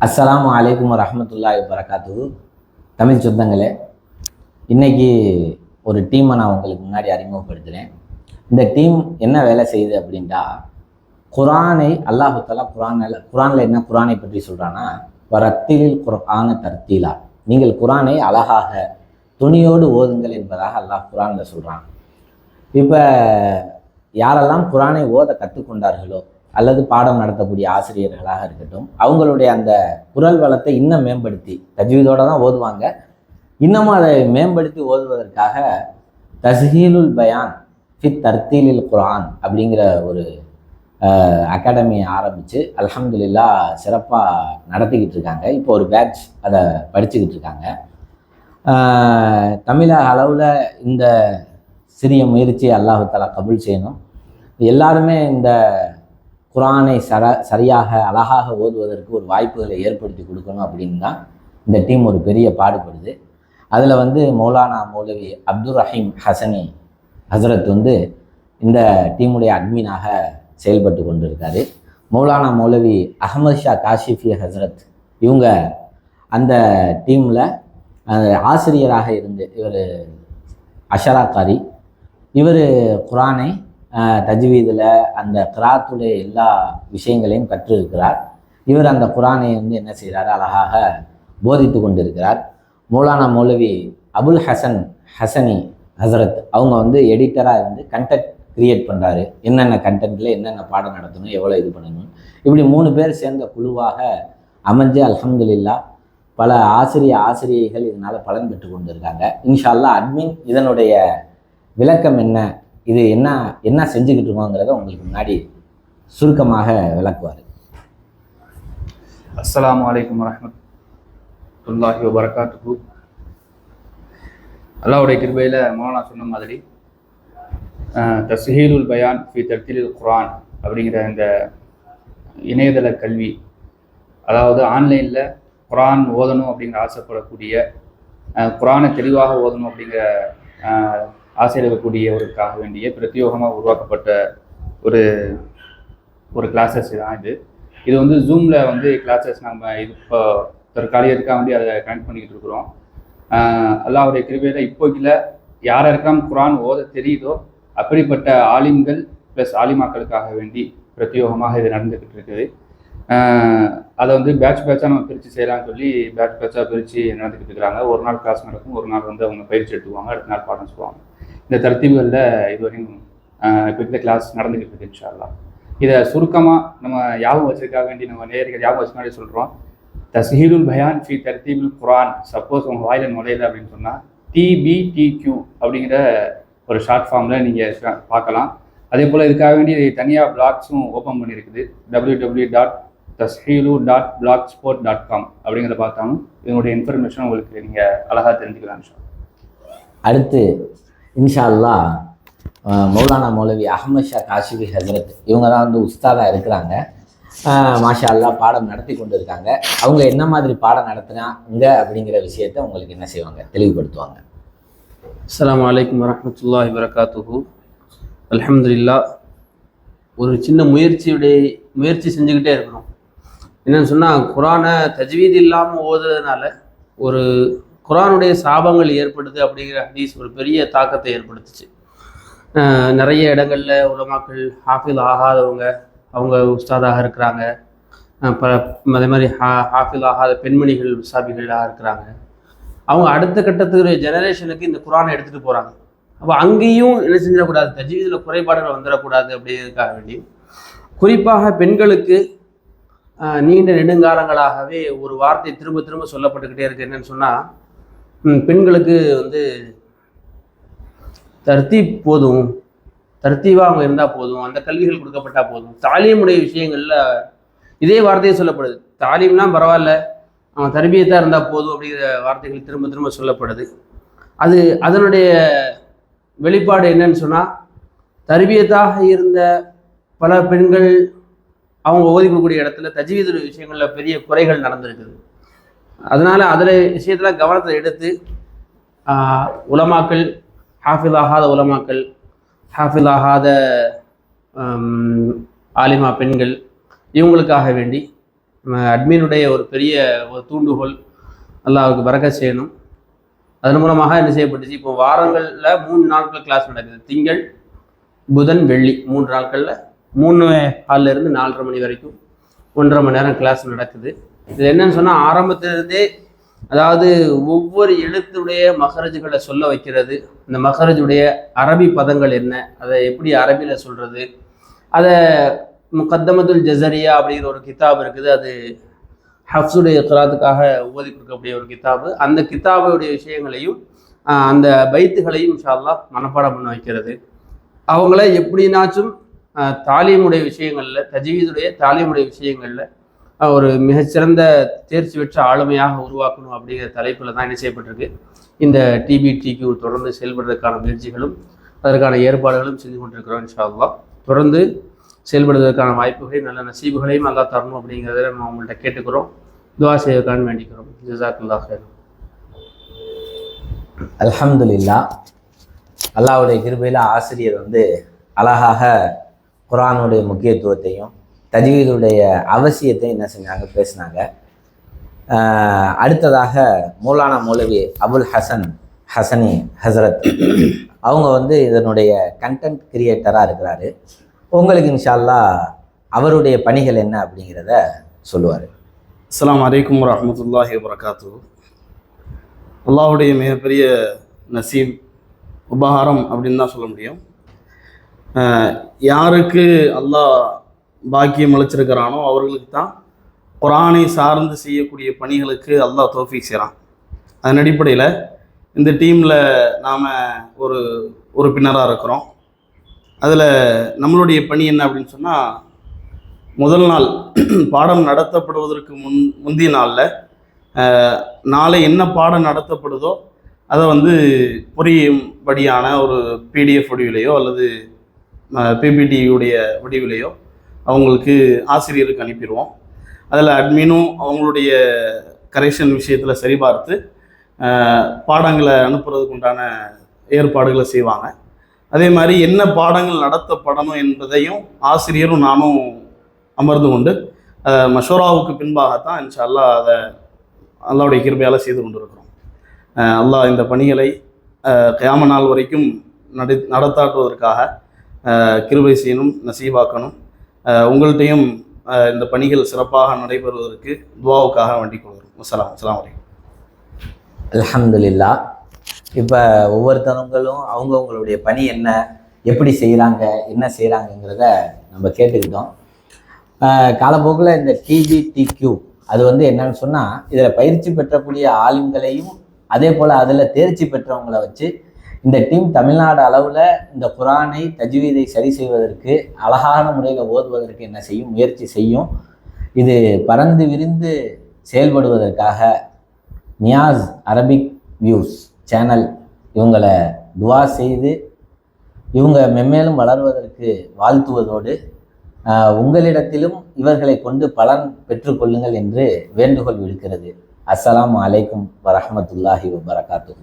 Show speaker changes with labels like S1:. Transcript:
S1: அஸ்ஸலாமு அலைக்கும் வரஹ்மத்துல்லாஹி வரகாத்து தமிழ் சொந்தங்களே இன்னைக்கு ஒரு டீமை நான் உங்களுக்கு முன்னாடி அறிமுகப்படுத்துகிறேன் இந்த டீம் என்ன வேலை செய்யுது அப்படின்ட்டா குரானை அல்லாஹு குரானில் குரானில் என்ன குரானை பற்றி சொல்கிறான்னா வரத்திலில் குரான தர்த்தீலா. நீங்கள் குரானை அழகாக துணியோடு ஓதுங்கள் என்பதாக அல்லாஹ் குரானில் சொல்கிறான் இப்போ யாரெல்லாம் குரானை ஓத கற்றுக்கொண்டார்களோ அல்லது பாடம் நடத்தக்கூடிய ஆசிரியர்களாக இருக்கட்டும் அவங்களுடைய அந்த குரல் வளத்தை இன்னும் மேம்படுத்தி தஜ்வீதோட தான் ஓதுவாங்க. இன்னமும் அதை மேம்படுத்தி ஓதுவதற்காக தஸ்ஹீலுல் பயான் ஃபித் தர்த்தீலில் குரான் அப்படிங்கிற ஒரு அகாடமியை ஆரம்பித்து அலமதுல்லா சிறப்பாக நடத்திக்கிட்டு இருக்காங்க. இப்போ ஒரு பேட்ச் அதை படிச்சுக்கிட்டு இருக்காங்க. தமிழக அளவில் இந்த சிறிய முயற்சியை அல்லாஹு தலா கபுல் செய்யணும். எல்லாருமே இந்த குரானை சர சரியாக அழகாக ஓதுவதற்கு ஒரு வாய்ப்புகளை ஏற்படுத்தி கொடுக்கணும் அப்படின்னு தான் இந்த டீம் ஒரு பெரிய பாடுபடுது. அதில் வந்து மௌலானா மௌலவி அப்துல் ரஹீம் ஹசனி ஹசரத் வந்து இந்த டீமுடைய அட்மினாக செயல்பட்டு கொண்டிருக்காரு. மௌலானா மௌலவி அகமது ஷா காஷிஃபி ஹசரத் இவங்க அந்த டீமில் ஆசிரியராக இருந்து இவர் அஷராக்காரி. இவர் குரானை தஜ்வீதில் அந்த கிராத்துடைய எல்லா விஷயங்களையும் கற்றிருக்கிறார். இவர் அந்த குரானை வந்து என்ன செய்கிறார் அழகாக போதித்து கொண்டிருக்கிறார். மூலானா மௌலவி அபுல் ஹசன் ஹசனி ஹசரத் அவங்க வந்து எடிட்டராக இருந்து கண்டென்ட் கிரியேட் பண்ணுறாரு என்னென்ன கண்டென்ட்டில் என்னென்ன பாடம் நடத்தணும் எவ்வளோ இது பண்ணணும். இப்படி மூணு பேர் சேர்ந்த குழுவாக அமைஞ்சு அலமதுல்லா பல ஆசிரிய ஆசிரியைகள் இதனால் பலன் பெற்று கொண்டிருக்காங்க. இருக்காங்க இன்ஷா அல்லாஹ் அட்மின் இதனுடைய விளக்கம் என்ன? இது என்ன என்ன செஞ்சுக்கிட்டு இருக்கோங்கிறத உங்களுக்கு முன்னாடி சுருக்கமாக விளக்குவார்.
S2: அஸ்லாம் வலைக்கம் வரமத்துல்லாஹி வபரகாத்துஹு. அல்லாவுடைய கிருபையில் மௌலானா சொன்ன மாதிரி த தஸ்ஹீலுல் பயான் ஃபி தர்த்திலில் குரான் அப்படிங்கிற இந்த இணையதள கல்வி அதாவது ஆன்லைனில் குரான் ஓதணும் அப்படிங்கிற ஆசைப்படக்கூடிய குரானை தெளிவாக ஓதணும் அப்படிங்கிற அஹ், வேண்டிய பிரத்யோகமாக உருவாக்கப்பட்ட ஒரு ஒரு கிளாஸஸ் தான் இது. இது வந்து ஜூமில் வந்து கிளாஸஸ் நம்ம இது இப்போ இருக்கா வேண்டி அதை கனெக்ட் பண்ணிக்கிட்டு இருக்கிறோம். அல்லாவுடைய கிருபையில் இப்போக்கில் யார் குரான் ஓத தெரியுதோ அப்படிப்பட்ட ஆலிம்கள் ப்ளஸ் ஆலிமாக்களுக்காக வேண்டி பிரத்யோகமாக இது நடந்துக்கிட்டு இருக்குது. அதை வந்து பேட்ச் பேட்சாக நம்ம பிரித்து செய்யலாம்னு சொல்லி பேட்ச் பேட்சாக பிரித்து நடந்துக்கிட்டு இருக்கிறாங்க. ஒரு நாள் கிளாஸ் நடக்கும் ஒரு நாள் வந்து அவங்க பயிற்சி எடுத்துக்குவாங்க அடுத்த நாள் பாடம் சொல்லுவாங்க. இந்த தர்த்தீவுகளில் இதுவரையும் இப்போ இந்த கிளாஸ் நடந்துக்கிட்டு இருக்கு இன்ஷால்லா இதை சுருக்கமாக நம்ம ஞாபகம் வச்சிருக்க வேண்டி நம்ம நேயர்கள் ஞாபகம் வச்சுனாலே சொல்கிறோம் தஸ்ஹீலுல் பயான் ஃபி தர்த்தீபுல் குரான் சப்போஸ் உங்கள் வாயில் நுழையல அப்படின்னு சொன்னால் டிபிடிக்யூ அப்படிங்கிற ஒரு ஷார்ட் ஃபார்மில் நீங்கள் பார்க்கலாம். அதே போல் இதுக்காக வேண்டி தனியாக பிளாக்ஸும் ஓப்பன் பண்ணியிருக்குது. W W dot தஸ்ஹீலு dot blog sport dot com அப்படிங்கிறத பார்த்தாலும் இதனுடைய இன்ஃபர்மேஷன் உங்களுக்கு நீங்கள் அழகாக தெரிஞ்சுக்கலாம்
S1: அடுத்து இன்ஷா அல்லாஹ் மௌலானா மௌலவி அகமது ஷா காஷிபி ஹசரத் இவங்க தான் வந்து உஸ்தாதாக இருக்கிறாங்க. மாஷா அல்லாஹ் பாடம் நடத்தி கொண்டு இருக்காங்க அவங்க என்ன மாதிரி பாடம் நடத்துனாங்க அப்படிங்கிற விஷயத்த உங்களுக்கு என்ன செய்வாங்க? தெளிவுபடுத்துவாங்க.
S3: அஸ்லாம் வலைக்கம் வரமத்துல்லா வரகாத்துஹு அலமதுல்லா ஒரு சின்ன முயற்சியுடைய முயற்சி செஞ்சுக்கிட்டே இருக்கணும் என்னன்னு சொன்னால் குரானை தஜ்வீது இல்லாமல் ஓதுறதுனால ஒரு குரானுடைய சாபங்கள் ஏற்படுது அப்படிங்கிற ஹதீஸ் ஒரு பெரிய தாக்கத்தை ஏற்படுத்துச்சு. நிறைய இடங்கள்ல உலமாக்கள் ஹாஃபில் ஆகாதவங்க அவங்க உஸ்தாதாக இருக்கிறாங்க. பல அதே மாதிரி ஹா ஹாஃபில் ஆகாத பெண்மணிகள் உஸ்தாபிகளாக இருக்கிறாங்க. அவங்க அடுத்த கட்டத்துக்கு ஜெனரேஷனுக்கு இந்த குரானை எடுத்துகிட்டு போகிறாங்க அப்போ அங்கேயும் என்ன செஞ்சிடக்கூடாது? தஜீதில் குறைபாடுகள் வந்துடக்கூடாது அப்படிங்கிறதுக்காக வேண்டி குறிப்பாக பெண்களுக்கு நீண்ட நெடுங்காலங்களாகவே ஒரு வார்த்தை திரும்ப திரும்ப சொல்லப்பட்டுக்கிட்டே இருக்கு. என்னன்னு சொன்னால் பெண்களுக்கு வந்து தர்த்தீப் போதும். தர்த்தீவாக அவங்க இருந்தால் போதும். அந்த கல்விகள் கொடுக்கப்பட்டால் போதும். தாலியமுடைய விஷயங்களில் இதே வார்த்தையே சொல்லப்படுது. தாலீம்லாம் பரவாயில்ல. அவன் தர்பியத்தாக இருந்தால் போதும் அப்படிங்கிற வார்த்தைகள் திரும்ப திரும்ப சொல்லப்படுது. அது அதனுடைய வெளிப்பாடு என்னன்னு சொன்னால் தர்பியத்தாக இருந்த பல பெண்கள் அவங்க ஓதி கொடுக்கக்கூடிய இடத்துல தஜ்வீது விஷயங்களில் பெரிய குறைகள் நடந்திருக்குது. அதனால் அதில் விஷயத்தில் கவனத்தை எடுத்து உலமாக்கள் ஹாஃபில் ஆகாத உலமாக்கள் ஹாஃபில் ஆகாத ஆலிமா பெண்கள் இவங்களுக்காக வேண்டி அட்மினுடைய ஒரு பெரிய ஒரு தூண்டுகோல் அவருக்கு பறக்க செய்யணும். அதன் மூலமாக என்ன செய்யப்பட்டுச்சு? இப்போ வாரங்களில் மூணு நாட்கள் கிளாஸ் நடக்குது. திங்கள் புதன் வெள்ளி மூன்று நாட்களில் மூணு ஹால்ல இருந்து நாலரை மணி வரைக்கும் ஒன்றரை மணி நேரம் கிளாஸ் நடக்குது. இது என்னன்னு சொன்னால் ஆரம்பத்திலிருந்தே அதாவது ஒவ்வொரு எழுத்துடைய மகரஜுகளை சொல்ல வைக்கிறது. இந்த மகரஜுடைய அரபி பதங்கள் என்ன அதை எப்படி அரபியில் சொல்கிறது அதை முகத்தமதுல் ஜசரியா அப்படிங்கிற ஒரு கிதாப் இருக்குது. அது ஹஃப்ஸுடைய கிராத்துக்காக ஓதி கொடுக்கக்கூடிய ஒரு கிதாபு. அந்த கிதாபுடைய விஷயங்களையும் அந்த பைத்துகளையும் இன்ஷா மனப்பாடம் பண்ண வைக்கிறது. அவங்கள எப்படினாச்சும் தாலியமுடைய விஷயங்களில் தஜீவீதுடைய தாலியமுடைய விஷயங்களில் ஒரு மிகச்சிறந்த தேர்ச்சி பெற்ற ஆளுமையாக உருவாக்கணும் அப்படிங்கிற தலைப்பில் தான் என்ன செய்யப்பட்டிருக்கு. இந்த டிபிடிக்கு தொடர்ந்து செயல்படுறதுக்கான முயற்சிகளும் அதற்கான ஏற்பாடுகளும் செஞ்சு கொண்டிருக்கிறோம் இன்ஷா தொடர்ந்து செயல்படுவதற்கான வாய்ப்புகளையும் நல்ல நசீபுகளையும் நல்லா தரணும் அப்படிங்கிறத நம்ம அவங்கள்ட்ட கேட்டுக்கிறோம். துவா செய்வதற்கான வேண்டிக்கிறோம். ஜிசாக்குல்லா ஹேர்
S1: அல்ஹம்துலில்லா அல்லாஹ்வுடைய கிருபையில் ஆசிரியர் வந்து அழகாக குரானுடைய முக்கியத்துவத்தையும் தஜ்வீதுடைய அவசியத்தை என்ன செஞ்சாங்க? பேசினாங்க. அடுத்ததாக மூலானா மௌலவி அபுல் ஹசன் ஹசனி ஹசரத். அவங்க வந்து இதனுடைய கண்டென்ட் கிரியேட்டராக இருக்கிறாரு. உங்களுக்கு இன்ஷா அல்லாஹ் அவருடைய பணிகள் என்ன அப்படிங்கிறத சொல்லுவார்.
S4: அஸ்லாம் அலைக்கும் வரமத்துல்லாஹி வரகாத்து அல்லாவுடைய மிகப்பெரிய நசீப் உபகாரம் அப்படின்னு தான் சொல்ல முடியும். யாருக்கு அல்லாஹ் பாக்கியம் அழைச்சிருக்கிறானோ அவர்களுக்கு தான் குரானை சார்ந்து செய்யக்கூடிய பணிகளுக்கு அல்லாஹ் தோஃபிக் செய்கிறான் அதன் அடிப்படையில் இந்த டீமில் நாம் ஒரு உறுப்பினராக இருக்கிறோம். அதில் நம்மளுடைய பணி என்ன அப்படின்னு சொன்னால் முதல் நாள் பாடம் நடத்தப்படுவதற்கு முன் முந்தைய நாளில் நாளை என்ன பாடம் நடத்தப்படுதோ அதை வந்து புரியும்படியான ஒரு பிடிஎஃப் வடிவிலையோ அல்லது பிபிடியுடைய வடிவிலையோ அவங்களுக்கு ஆசிரியருக்கு அனுப்பிடுவோம். அதில் அட்மினும் அவங்களுடைய கரெக்ஷன் விஷயத்தில் சரிபார்த்து பாடங்களை அனுப்புறதுக்கு உண்டான ஏற்பாடுகளை செய்வாங்க. அதே மாதிரி என்ன பாடங்கள் நடத்தப்படணும் என்பதையும் ஆசிரியரும் நானும் அமர்ந்து கொண்டு மஷோராவுக்கு பின்பாகத்தான் இன்ஷா அல்லாஹ் அதை அல்லாவுடைய கிருபையால் செய்து கொண்டிருக்கிறோம். அல்லாஹ் இந்த பணிகளை கயாம நாள் வரைக்கும் நடி நடத்தாட்டுவதற்காக கிருபை செய்யணும் நசீவாக்கணும். உங்கள்கிட்டையும் இந்த பணிகள் சிறப்பாக நடைபெறுவதற்கு துவாவுக்காக வேண்டிக் கொள்கிறோம். அஸ்லாம் அஸ்லாம் அலைக்கும்.
S1: அல்ஹம்துலில்லா இப்போ ஒவ்வொருத்தவங்களும் அவங்கவுங்களுடைய பணி என்ன எப்படி செய்கிறாங்க என்ன செய்கிறாங்கங்கிறத நம்ம கேட்டுக்கிட்டோம். காலப்போக்கில் இந்த டிபிடிக்யூ அது வந்து என்னன்னு சொன்னால் இதில் பயிற்சி பெற்றக்கூடிய ஆளுங்களையும் அதே போல் அதில் தேர்ச்சி பெற்றவங்களை வச்சு இந்த டீம் தமிழ்நாடு அளவில் இந்த குரானை தஜ்வீதை சரி செய்வதற்கு அழகான முறையில் ஓதுவதற்கு என்ன செய்யும் முயற்சி செய்யும். இது பறந்து விரிந்து செயல்படுவதற்காக நியாஸ் அரபிக் வியூஸ் சேனல் இவங்களை துவா செய்து இவங்க மென்மேலும் வளர்வதற்கு வாழ்த்துவதோடு உங்களிடத்திலும் இவர்களை கொண்டு பலன் பெற்றுக்கொள்ளுங்கள் என்று வேண்டுகோள் விடுக்கிறது. அஸ்ஸலாம் அலைக்கும் வரஹ்மத்துல்லாஹி வபரகாத்துஹு.